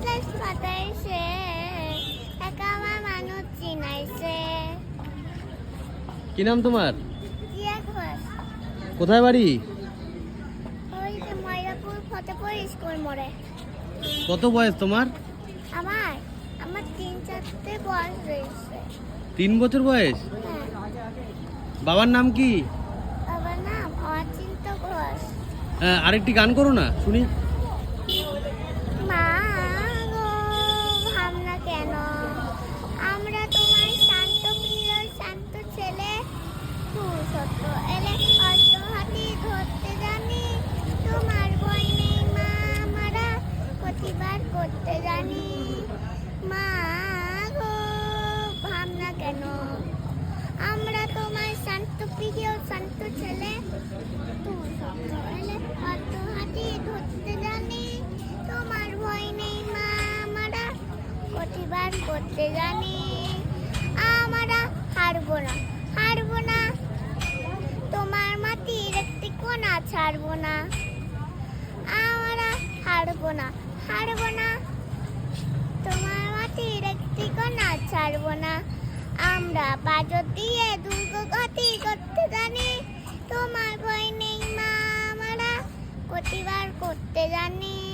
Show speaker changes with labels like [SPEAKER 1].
[SPEAKER 1] ইদাস পাঠাইছে টাকা আমার মানুষ চিনাইছে।
[SPEAKER 2] কি নাম তোমার
[SPEAKER 1] জিয়া ঘোষ।
[SPEAKER 2] কোথায় বাড়ি
[SPEAKER 1] ওই যে ময়রাপুর ফতেপুর স্কুল মোড়ে
[SPEAKER 2] কত বয়স তোমার
[SPEAKER 1] আমার আমার তিন চারটে বয়স রয়েছে
[SPEAKER 2] তিন বছর বয়স? বাবার নাম কি?
[SPEAKER 1] বাবার নাম অচিন্ত ঘোষ।
[SPEAKER 2] হ্যাঁ, আরেকটি গান করো না শুনি?
[SPEAKER 1] করতে জানি। মা গো ভাবনা কেন, আমরা তোমার শান্ত প্রিয়, শান্ত ছেলে। হাতি ধরতে জানি, তোমার ভয় নেই মা আমরা প্রতিবার করতে জানি। আমরা একটি না, ছাড়বো না। আমরা হারবো না হারবো না। তোমার মাটির একটি কোনা ছাড়বো না। আমরা বাজর দিয়ে দুর্গ গতি করতে জানি। তোমার ভয় নেই মা, আমরা প্রতিবার করতে জানি।